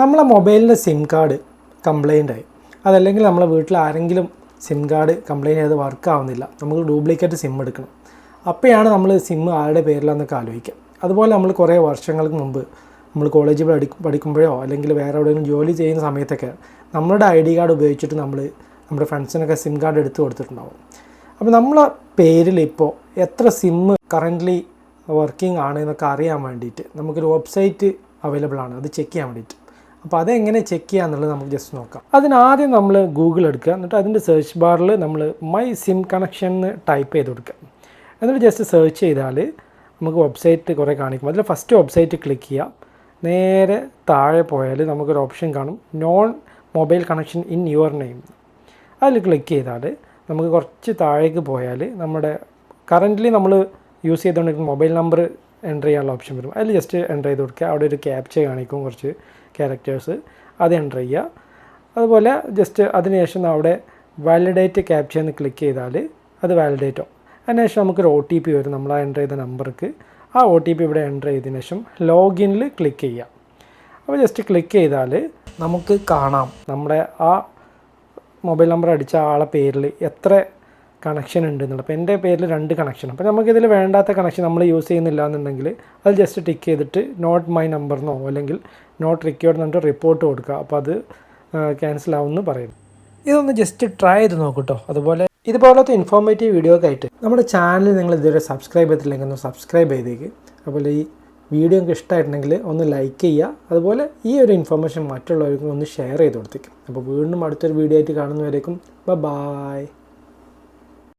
നമ്മളെ മൊബൈലിന്റെ SIM card complaint ആയി. അതല്ലെങ്കിൽ നമ്മളെ വീട്ടിൽ ആരെങ്കിലും സിം കാർഡ് കംപ്ലൈന്റ് ചെയ്ത് വർക്ക് ആവുന്നില്ല. നമുക്ക് ഡ്യൂപ്ലിക്കേറ്റ് സിം എടുക്കണം. അപ്പോഴാണ് നമ്മൾ സിം ആരുടെ പേരിലാണെന്നൊക്കെ ആലോചിക്കുക. അതുപോലെ നമ്മൾ കുറേ വർഷങ്ങൾക്ക് മുമ്പ് നമ്മൾ കോളേജിൽ പഠി പഠിക്കുമ്പോഴോ അല്ലെങ്കിൽ വേറെ എവിടെയെങ്കിലും ജോലി ചെയ്യുന്ന സമയത്തൊക്കെ നമ്മളുടെ ഐ ഡി കാർഡ് ഉപയോഗിച്ചിട്ട് നമ്മൾ നമ്മുടെ ഫ്രണ്ട്സിനൊക്കെ സിം കാർഡ് എടുത്ത് കൊടുത്തിട്ടുണ്ടാവും. അപ്പോൾ നമ്മളെ പേരിൽ ഇപ്പോൾ എത്ര സിം കറന്റ്ലി വർക്കിംഗ് ആണ് എന്നൊക്കെ അറിയാൻ വേണ്ടിയിട്ട് നമുക്കൊരു വെബ്സൈറ്റ് അവൈലബിൾ ആണ്. അത് ചെക്ക് ചെയ്യാൻ വേണ്ടിയിട്ട്. അപ്പോൾ അതെങ്ങനെ ചെക്ക് ചെയ്യുക എന്നുള്ളത് നമുക്ക് ജസ്റ്റ് നോക്കാം. അതിനാദ്യം നമ്മൾ ഗൂഗിൾ എടുക്കുക. എന്നിട്ട് അതിന്റെ സെർച്ച് ബാറിൽ നമ്മൾ മൈ സിം കണക്ഷൻ എന്ന് ടൈപ്പ് ചെയ്ത് കൊടുക്കുക. എന്നിട്ട് ജസ്റ്റ് സെർച്ച് ചെയ്താൽ നമുക്ക് വെബ്സൈറ്റ് കുറേ കാണിക്കും. അതിൽ ഫസ്റ്റ് വെബ്സൈറ്റ് ക്ലിക്ക് ചെയ്യാം. നേരെ താഴെ പോയാൽ നമുക്കൊരു ഓപ്ഷൻ കാണും. Non mobile connection in your name അതിൽ ക്ലിക്ക് ചെയ്താൽ നമുക്ക് കുറച്ച് താഴേക്ക് പോയാൽ നമ്മുടെ കറന്റ്ലി നമ്മൾ യൂസ് ചെയ്തുകൊണ്ടിരിക്കുന്ന മൊബൈൽ നമ്പർ എന്റർ ചെയ്യാനുള്ള ഓപ്ഷൻ വരും. അതിൽ ജസ്റ്റ് എന്റർ ചെയ്ത് കൊടുക്കുക. അവിടെ ഒരു ക്യാപ്ച കാണിക്കും കുറച്ച് ക്യാരക്ടേഴ്സ് അത് എന്റർ ചെയ്യുക. അതുപോലെ ജസ്റ്റ് അതിനുശേഷം അവിടെ വാലിഡേറ്റ് ക്യാപ്ച എന്ന് ക്ലിക്ക് ചെയ്താൽ അത് വാലിഡേറ്റ് ആവും. അതിനുശേഷം നമുക്കൊരു ഒ ടി പി വരും. നമ്മൾ ആ എന്റർ ചെയ്ത നമ്പർക്ക് ആ ഒ ടി പി ഇവിടെ എന്റർ ചെയ്തതിന് ശേഷം ലോഗിനിൽ ക്ലിക്ക് ചെയ്യാം അപ്പോൾ ജസ്റ്റ് ക്ലിക്ക് ചെയ്താൽ നമുക്ക് കാണാം. നമ്മുടെ ആ മൊബൈൽ നമ്പർ അടിച്ച ആളെ പേരിൽ എത്ര കണക്ഷൻ ഉണ്ട് എന്നുള്ളത് അപ്പോൾ എന്റെ പേരിൽ രണ്ട് കണക്ഷൻ അപ്പോൾ നമുക്കിതിൽ വേണ്ടാത്ത കണക്ഷൻ നമ്മൾ യൂസ് ചെയ്യുന്നില്ല എന്നുണ്ടെങ്കിൽ അത് ജസ്റ്റ് ടിക്ക് ചെയ്തിട്ട് നോട്ട് മൈ നമ്പർ എന്നോ അല്ലെങ്കിൽ നോട്ട് റിക്വേർഡ് എന്നിട്ട് റിപ്പോർട്ട് കൊടുക്കുക. അപ്പോൾ അത് ക്യാൻസൽ ആവുമെന്ന് പറയും. ഇതൊന്ന് ജസ്റ്റ് ട്രൈ ചെയ്ത് നോക്കൂട്ടോ. അതുപോലെ ഇതുപോലത്തെ ഇൻഫോർമേറ്റീവ് വീഡിയോ ഒക്കെ ആയിട്ട് നമ്മുടെ ചാനൽ നിങ്ങൾ ഇതുവരെ സബ്സ്ക്രൈബ് ചെയ്തിട്ടില്ലെങ്കിൽ ഒന്ന് സബ്സ്ക്രൈബ് ചെയ്തേക്ക്. അതുപോലെ ഈ വീഡിയോ ഒക്കെ ഇഷ്ടമായിട്ടുണ്ടെങ്കിൽ ഒന്ന് ലൈക്ക് ചെയ്യുക. അതുപോലെ ഈ ഒരു ഇൻഫർമേഷൻ മറ്റുള്ളവർക്കും ഒന്ന് ഷെയർ ചെയ്ത് കൊടുത്തേക്കും. അപ്പോൾ വീണ്ടും അടുത്തൊരു വീഡിയോ ആയിട്ട് കാണുന്നവരേക്കും ബ ബായ്